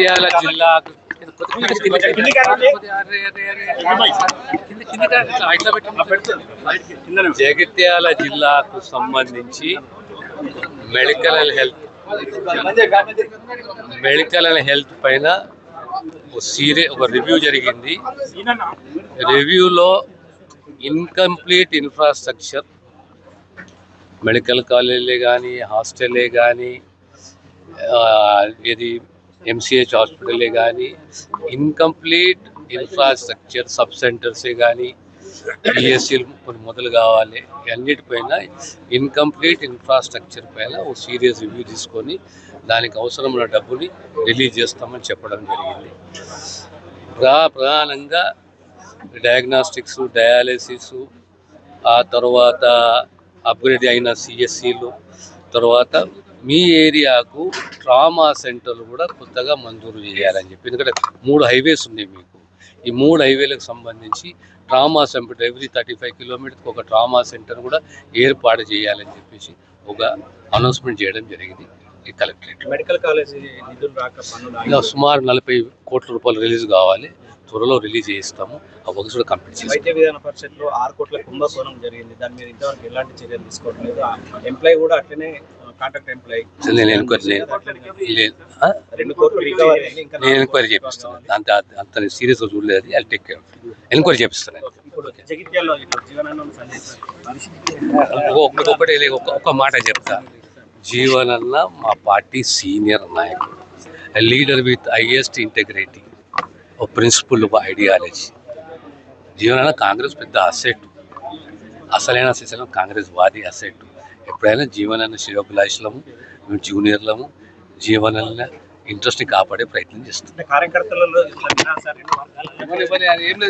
జగిత్యాల జిల్లాకు జగిత్యాల జిల్లాకు సంబంధించి medical health medical and health పైన ఒక సీరియస్ ఒక రివ్యూ జరిగింది. రివ్యూలో ఇన్కంప్లీట్ ఇన్ఫ్రాస్ట్రక్చర్ మెడికల్ కాలేజీలే కానీ హాస్టల్లే కానీ ఇది ఎంసీహెచ్ హాస్పిటలే కానీ ఇన్కంప్లీట్ ఇన్ఫ్రాస్ట్రక్చర్ సబ్ సెంటర్సే కానీ పిఎస్సీలు కొన్ని మొదలు కావాలి. అన్నిటిపైన ఇన్కంప్లీట్ ఇన్ఫ్రాస్ట్రక్చర్ పైన ఒక సీరియస్ రివ్యూ తీసుకొని దానికి అవసరమైన డబ్బుని రిలీజ్ చేస్తామని చెప్పడం జరిగింది. ప్రా ప్రధానంగా డయాగ్నాస్టిక్స్ డయాలసిస్ ఆ తర్వాత అప్గ్రేడ్ అయిన సిఎస్సీలు తర్వాత మీ ఏరియాకు ట్రామా సెంటర్లు కూడా కొత్తగా మంజూరు చేయాలని చెప్పి. ఎందుకంటే మూడు హైవేస్ ఉన్నాయి మీకు. ఈ మూడు హైవేలకు సంబంధించి trauma centre every thirty five కిలోమీటర్కి ఒక ట్రామా సెంటర్ కూడా ఏర్పాటు చేయాలని చెప్పేసి ఒక అనౌన్స్మెంట్ చేయడం జరిగింది ఈ కలెక్టరేట్. మెడికల్ కాలేజ్ నిధులు రాక సుమారు నలభై కోట్ల రూపాయలు రిలీజ్ కావాలి. త్వరలో రిలీజ్ చేస్తాము. ఆ వర్క్స్ కూడా కంప్లీట్ చేస్తాం వైద్య విధాన పరిషత్లో ఆరు కోట్ల కుంభకోణం జరిగింది. దాని మీద ఇంతవరకు ఎలాంటి చర్యలు తీసుకోవట్లేదు. ఎంప్లాయ్ కూడా అట్లనే కాంట్రాక్ట్ ఎంప్లాయ్ నేను ఎంక్వైరీ చేయను. లేదు నేను ఎంక్వైరీ చేపిస్తాను అంత అంత సీరియస్గా చూడలేదు. అది టేక్ కేర్ ఎంక్వైరీ చేపిస్తాను ఇప్పుడు జగిత్యాల్లో ఇట్లా జీవనాన్ని సందేశం. ఒక- ఒకటి ఒక ఒక మాట చెప్తా. జీవనన్న మా పార్టీ సీనియర్ నాయకుడు. లీడర్ విత్ హైయెస్ట్ ఇంటెగ్రిటీ ఒక ప్రిన్సిపల్ ఒక ఐడియాలజీ జీవనన్న కాంగ్రెస్ పెద్ద అసెట్ అసలైన అసలు కాంగ్రెస్ వాది అసెట్ ఎప్పుడైనా జీవనన్న శివభిలాషులము మేము జూనియర్లము జీవనన్న ఇంట్రెస్ట్ని కాపాడే ప్రయత్నం చేస్తాం కార్యకర్తలలో